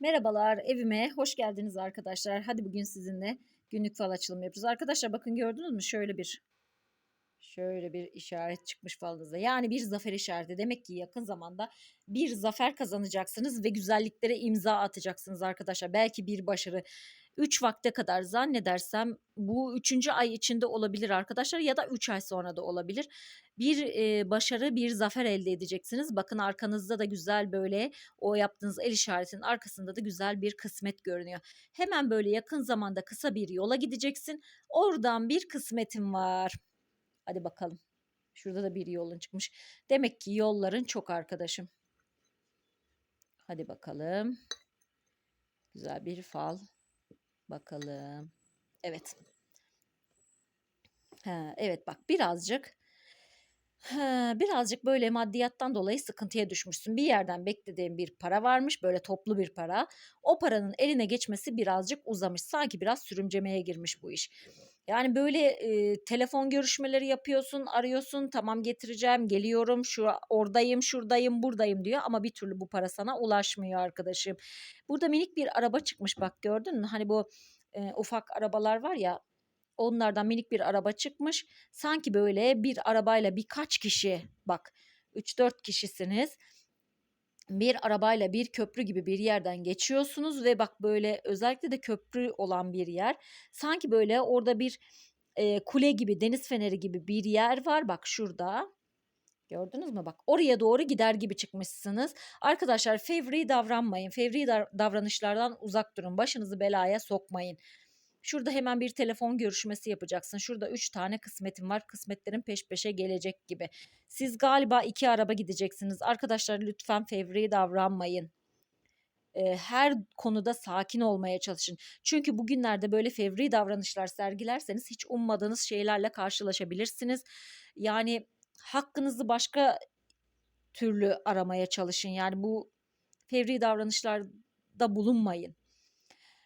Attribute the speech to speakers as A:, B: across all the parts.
A: Merhabalar, evime hoş geldiniz arkadaşlar. Hadi bugün sizinle günlük fal açılımı yapıyoruz. Arkadaşlar bakın gördünüz mü? Şöyle bir şöyle bir işaret çıkmış falınıza. Yani bir zafer işareti. Demek ki yakın zamanda bir zafer kazanacaksınız ve güzelliklere imza atacaksınız arkadaşlar. Belki bir başarı. 3 vakte kadar zannedersem bu 3. ay içinde olabilir arkadaşlar ya da 3 ay sonra da olabilir. Bir e, başarı, bir zafer elde edeceksiniz. Bakın arkanızda da güzel böyle o yaptığınız el işaretinin arkasında da güzel bir kısmet görünüyor. Hemen böyle yakın zamanda kısa bir yola gideceksin. Oradan bir kısmetin var. Hadi bakalım. Şurada da bir yolun çıkmış. Demek ki yolların çok arkadaşım. Hadi bakalım. Güzel bir fal. Bakalım. Evet. Ha, evet bak birazcık birazcık böyle maddiyattan dolayı sıkıntıya düşmüşsün. Bir yerden beklediğin bir para varmış böyle toplu bir para. O paranın eline geçmesi birazcık uzamış. Sanki biraz sürümcemeye girmiş bu iş. Yani böyle e, telefon görüşmeleri yapıyorsun, arıyorsun, tamam getireceğim, geliyorum, şu oradayım, şuradayım, buradayım diyor ama bir türlü bu para sana ulaşmıyor arkadaşım. Burada minik bir araba çıkmış bak gördün mü? Hani bu e, ufak arabalar var ya onlardan minik bir araba çıkmış. Sanki böyle bir arabayla birkaç kişi bak 3-4 kişisiniz bir arabayla bir köprü gibi bir yerden geçiyorsunuz ve bak böyle özellikle de köprü olan bir yer sanki böyle orada bir e, kule gibi deniz feneri gibi bir yer var. Bak şurada. Gördünüz mü? Bak oraya doğru gider gibi çıkmışsınız. Arkadaşlar fevri davranmayın fevri davranışlardan uzak durun. Başınızı belaya sokmayın Şurada hemen bir telefon görüşmesi yapacaksın. Şurada üç tane kısmetim var. Kısmetlerin peş peşe gelecek gibi. Siz galiba iki araba gideceksiniz. Arkadaşlar lütfen fevri davranmayın her konuda sakin olmaya çalışın. Çünkü bugünlerde böyle fevri davranışlar sergilerseniz hiç ummadığınız şeylerle karşılaşabilirsiniz. Yani hakkınızı başka türlü aramaya çalışın. Yani bu fevri davranışlarda bulunmayın.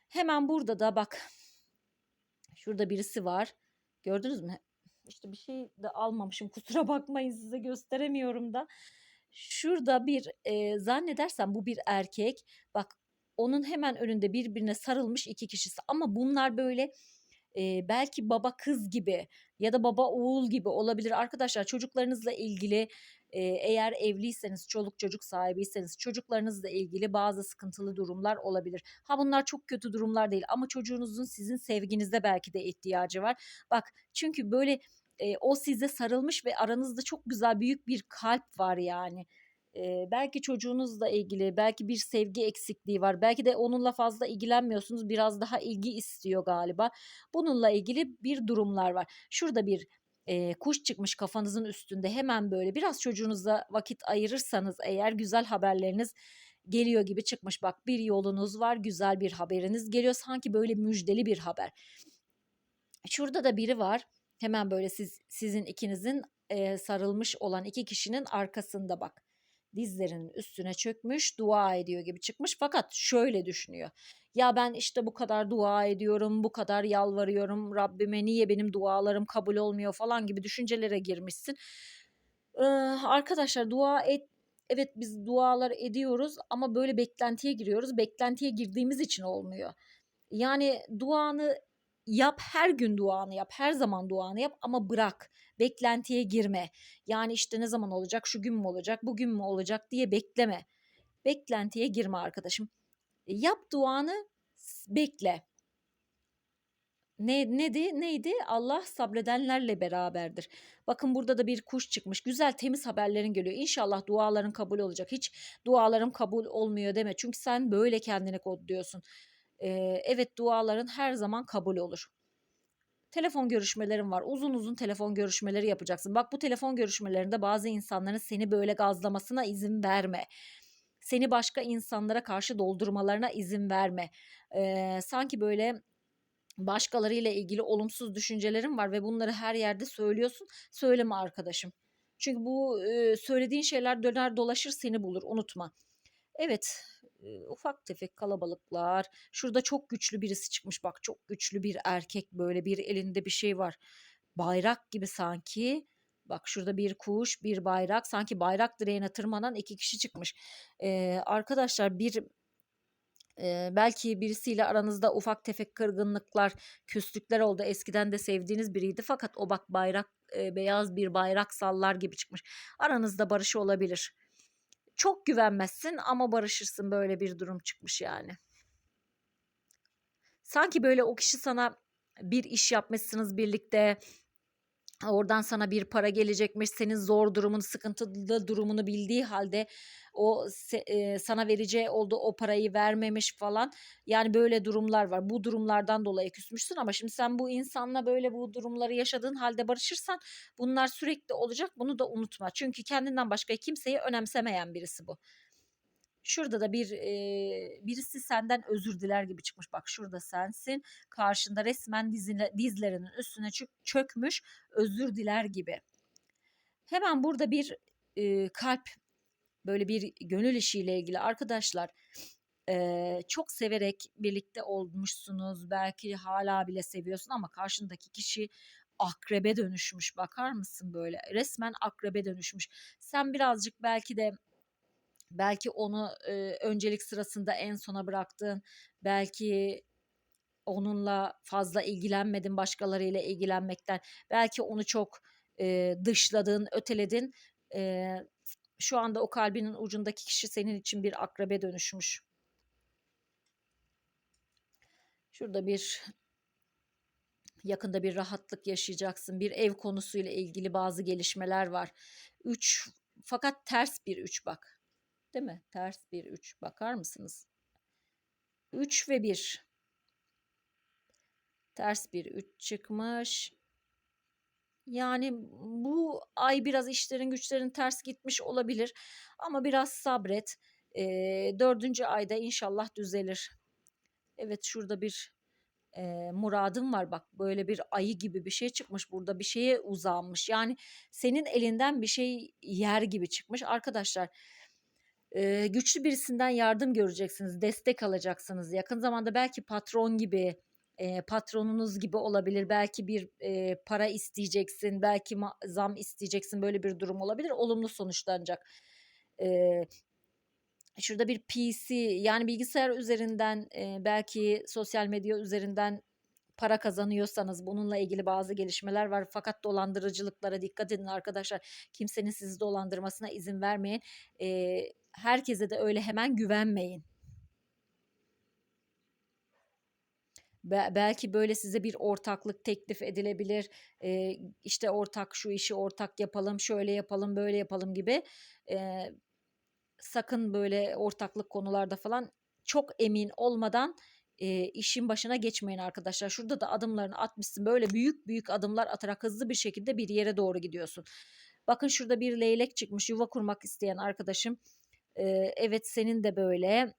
A: Hemen burada da bak Şurada birisi var. Gördünüz mü? İşte bir şey de almamışım. Kusura bakmayın size gösteremiyorum da. Şurada bir e, zannedersem bu bir erkek. Bak onun hemen önünde birbirine sarılmış iki kişisi. Ama bunlar böyle e, belki baba kız gibi ya da baba oğul gibi olabilir. Arkadaşlar çocuklarınızla ilgili e, eğer evliyseniz, çoluk çocuk sahibiyseniz çocuklarınızla ilgili bazı sıkıntılı durumlar olabilir. Ha bunlar çok kötü durumlar değil ama çocuğunuzun sizin sevginize belki de ihtiyacı var. Bak çünkü böyle e, o size sarılmış ve aranızda çok güzel büyük bir kalp var yani. Ee, belki çocuğunuzla ilgili, belki bir sevgi eksikliği var. Belki de onunla fazla ilgilenmiyorsunuz. Biraz daha ilgi istiyor galiba. Bununla ilgili bir durumlar var. Şurada bir e, kuş çıkmış kafanızın üstünde. Hemen böyle biraz çocuğunuza vakit ayırırsanız eğer güzel haberleriniz geliyor gibi çıkmış. Bak bir yolunuz var, güzel bir haberiniz geliyor. Sanki böyle müjdeli bir haber. Şurada da biri var. Hemen böyle siz sizin ikinizin e, sarılmış olan iki kişinin arkasında bak dizlerinin üstüne çökmüş dua ediyor gibi çıkmış fakat şöyle düşünüyor. Ya ben işte bu kadar dua ediyorum, bu kadar yalvarıyorum Rabbime niye benim dualarım kabul olmuyor falan gibi düşüncelere girmişsin. Ee, arkadaşlar dua et evet biz dualar ediyoruz ama böyle beklentiye giriyoruz. Beklentiye girdiğimiz için olmuyor. Yani duanı yap her gün duanı yap her zaman duanı yap ama bırak beklentiye girme yani işte ne zaman olacak şu gün mü olacak bugün mü olacak diye bekleme beklentiye girme arkadaşım e, yap duanı bekle ne neydi neydi Allah sabredenlerle beraberdir. Bakın burada da bir kuş çıkmış. Güzel temiz haberlerin geliyor. İnşallah duaların kabul olacak. Hiç dualarım kabul olmuyor deme. Çünkü sen böyle kendini kodluyorsun e, evet duaların her zaman kabul olur. Telefon görüşmelerin var. Uzun uzun telefon görüşmeleri yapacaksın. Bak bu telefon görüşmelerinde bazı insanların seni böyle gazlamasına izin verme. Seni başka insanlara karşı doldurmalarına izin verme. Ee, sanki böyle başkalarıyla ilgili olumsuz düşüncelerin var ve bunları her yerde söylüyorsun. Söyleme arkadaşım. Çünkü bu e, söylediğin şeyler döner dolaşır seni bulur unutma. Evet ufak tefek kalabalıklar. Şurada çok güçlü birisi çıkmış bak çok güçlü bir erkek böyle bir elinde bir şey var. Bayrak gibi sanki. Bak şurada bir kuş, bir bayrak. Sanki bayrak direğine tırmanan iki kişi çıkmış. Ee, arkadaşlar bir Eee, belki birisiyle aranızda ufak tefek kırgınlıklar, küslükler oldu. Eskiden de sevdiğiniz biriydi fakat o bak bayrak, eee, beyaz bir bayrak sallar gibi çıkmış. Aranızda barış olabilir. Çok güvenmezsin ama barışırsın, böyle bir durum çıkmış yani. Sanki böyle o kişi sana bir iş yapmışsınız birlikte, oradan sana bir para gelecekmiş, senin zor durumunu, sıkıntılı durumunu bildiği halde o eee, sana vereceği olduğu o parayı vermemiş falan. Yani böyle durumlar var. Bu durumlardan dolayı küsmüşsün ama şimdi sen bu insanla böyle bu durumları yaşadığın halde barışırsan bunlar sürekli olacak. Bunu da unutma. Çünkü kendinden başka kimseyi önemsemeyen birisi bu. Şurada da bir, eee, birisi senden özür diler gibi çıkmış. Bak şurada sensin. Karşında resmen dizine dizlerinin üstüne çök çökmüş, özür diler gibi. Hemen burada bir, eee, kalp, böyle bir gönül işiyle ilgili arkadaşlar, eee, çok severek birlikte olmuşsunuz. Belki hâlâ bile seviyorsun ama karşındaki kişi akrebe dönüşmüş. Bakar mısın böyle? Resmen akrebe dönüşmüş. Sen birazcık belki de belki onu, eee, öncelik sırasında en sona bıraktın. Belki onunla fazla ilgilenmedin başkalarıyla ilgilenmekten. Belki onu çok, eee, dışladın, öteledin. Eee, şu anda o kalbinin ucundaki kişi senin için bir akrebe dönüşmüş. Şurada bir yakında bir rahatlık yaşayacaksın. Bir ev konusuyla ilgili bazı gelişmeler var. 3 fakat ters bir 3 bak. Değil mi? Ters bir 3 bakar mısınız? 3 ve 1. Ters bir 3 çıkmış. Yani bu ay biraz işlerin güçlerin ters gitmiş olabilir ama biraz sabret. Eee, 4. ayda inşallah düzelir. Evet, şurada bir, eee, muradın var bak. Böyle bir ayı gibi bir şey çıkmış burada. Bir şeye uzanmış. Yani senin elinden bir şey yer gibi çıkmış. Arkadaşlar, eee, güçlü birisinden yardım göreceksiniz, destek alacaksınız. Yakın zamanda belki patron gibi, eee, patronunuz gibi olabilir. Belki bir, eee, para isteyeceksin, belki zam isteyeceksin. Böyle bir durum olabilir. Olumlu sonuçlanacak. Eee, şurada bir PC yani bilgisayar üzerinden, eee, belki sosyal medya üzerinden para kazanıyorsanız bununla ilgili bazı gelişmeler var. Fakat dolandırıcılıklara dikkat edin arkadaşlar. Kimsenin sizi dolandırmasına izin vermeyin. Eee, herkese de öyle hemen güvenmeyin. Be belki böyle size bir ortaklık teklif edilebilir. Eee, işte ortak şu işi ortak yapalım, şöyle yapalım, böyle yapalım gibi. Eee, sakın böyle ortaklık konularda falan çok emin olmadan, eee, işin başına geçmeyin arkadaşlar. Şurada da adımlarını atmışsın. Böyle büyük büyük adımlar atarak hızlı bir şekilde bir yere doğru gidiyorsun. Bakın şurada bir leylek çıkmış. Yuva kurmak isteyen arkadaşım. Eee, evet senin de böyle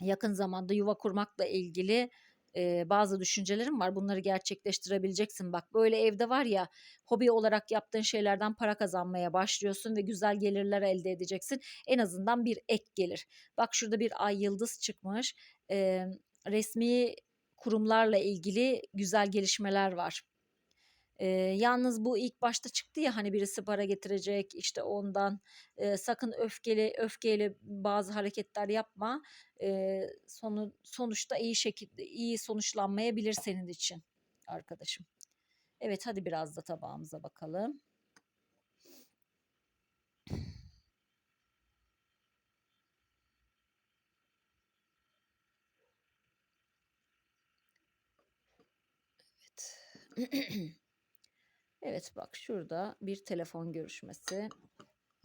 A: yakın zamanda yuva kurmakla ilgili, eee, bazı düşüncelerin var. Bunları gerçekleştirebileceksin. Bak böyle evde var ya, hobi olarak yaptığın şeylerden para kazanmaya başlıyorsun ve güzel gelirler elde edeceksin. En azından bir ek gelir. Bak şurada bir ay yıldız çıkmış. Emm, resmî kurumlarla ilgili güzel gelişmeler var. Eee, yalnız bu ilk başta çıktı ya hani birisi para getirecek işte ondan. Eee, sakın öfkeli öfkeyle bazı hareketler yapma. Eee, sonu sonuçta iyi şekilde iyi sonuçlanmayabilir senin için arkadaşım. Evet, hadi biraz da tabağımıza bakalım. Evet. Evet, bak şurada bir telefon görüşmesi.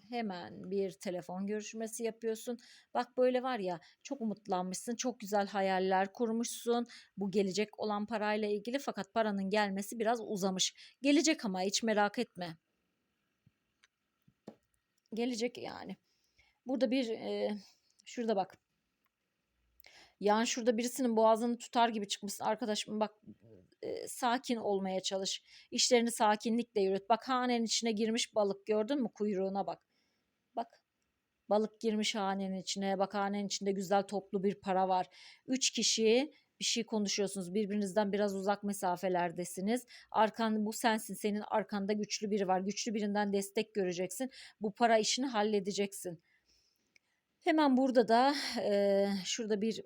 A: Hemen bir telefon görüşmesi yapıyorsun. Bak böyle var ya, çok umutlanmışsın, çok güzel hayaller kurmuşsun bu gelecek olan parayla ilgili fakat paranın gelmesi biraz uzamış. Gelecek ama hiç merak etme. Gelecek yani. Burada bir, eee, şurada bak. Yani şurada birisinin boğazını tutar gibi çıkmışsın. Arkadaşım bak, sakin olmaya çalış. İşlerini sakinlikle yürüt. Bak hanenin içine girmiş balık gördün mü? Kuyruğuna bak. Bak. Balık girmiş hanenin içine. Bak hanenin içinde güzel toplu bir para var. 3 kişi bir şey konuşuyorsunuz. Birbirinizden biraz uzak mesafelerdesiniz. Arkan bu sensin. Senin arkanda güçlü biri var. Güçlü birinden destek göreceksin. Bu para işini halledeceksin. Hemen burada da, eee, şurada bir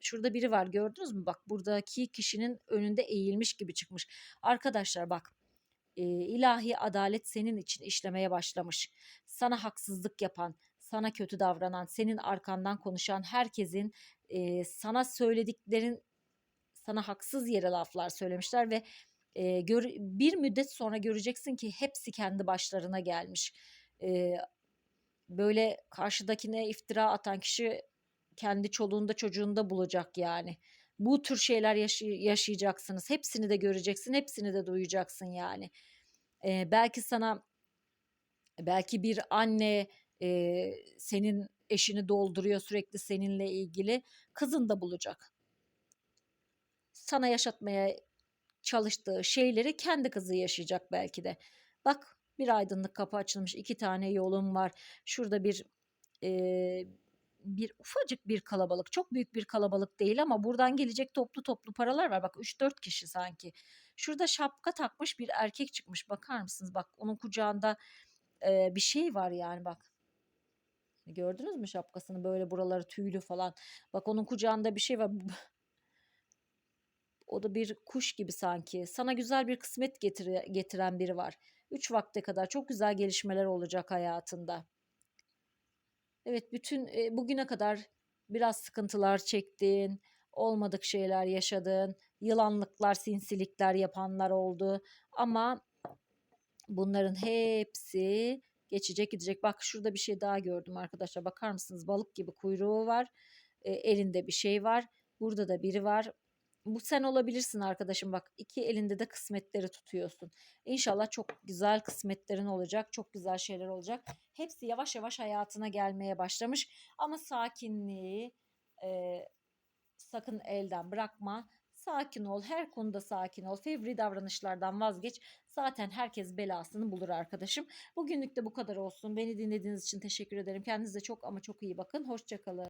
A: şurada biri var gördünüz mü? Bak buradaki kişinin önünde eğilmiş gibi çıkmış. Arkadaşlar bak e, ilahi adalet senin için işlemeye başlamış. Sana haksızlık yapan, sana kötü davranan, senin arkandan konuşan herkesin e, sana söylediklerin sana haksız yere laflar söylemişler ve e, gör, bir müddet sonra göreceksin ki hepsi kendi başlarına gelmiş. E, böyle karşıdakine iftira atan kişi kendi çoluğunda çocuğunda bulacak yani. Bu tür şeyler yaşay- yaşayacaksınız. Hepsini de göreceksin, hepsini de duyacaksın yani. E, belki sana belki bir anne e, senin eşini dolduruyor sürekli seninle ilgili. Kızın da bulacak. Sana yaşatmaya çalıştığı şeyleri kendi kızı yaşayacak belki de. Bak bir aydınlık kapı açılmış. iki tane yolum var. Şurada bir e, bir ufacık bir kalabalık. Çok büyük bir kalabalık değil ama buradan gelecek toplu toplu paralar var. Bak 3-4 kişi sanki. Şurada şapka takmış bir erkek çıkmış. Bakar mısınız? Bak onun kucağında e, bir şey var yani bak. Gördünüz mü şapkasını böyle buraları tüylü falan. Bak onun kucağında bir şey var. O da bir kuş gibi sanki. Sana güzel bir kısmet getire- getiren biri var. Üç vakte kadar çok güzel gelişmeler olacak hayatında. Evet, bütün e, bugüne kadar biraz sıkıntılar çektin, olmadık şeyler yaşadın, yılanlıklar, sinsilikler yapanlar oldu. Ama bunların hepsi geçecek gidecek. Bak şurada bir şey daha gördüm arkadaşlar. Bakar mısınız? Balık gibi kuyruğu var. E, elinde bir şey var. Burada da biri var. Bu sen olabilirsin arkadaşım bak iki elinde de kısmetleri tutuyorsun. İnşallah çok güzel kısmetlerin olacak, çok güzel şeyler olacak. Hepsi yavaş yavaş hayatına gelmeye başlamış ama sakinliği e, sakın elden bırakma. Sakin ol, her konuda sakin ol. Fevri davranışlardan vazgeç. Zaten herkes belasını bulur arkadaşım. Bugünlük de bu kadar olsun. Beni dinlediğiniz için teşekkür ederim. Kendinize çok ama çok iyi bakın. Hoşçakalın.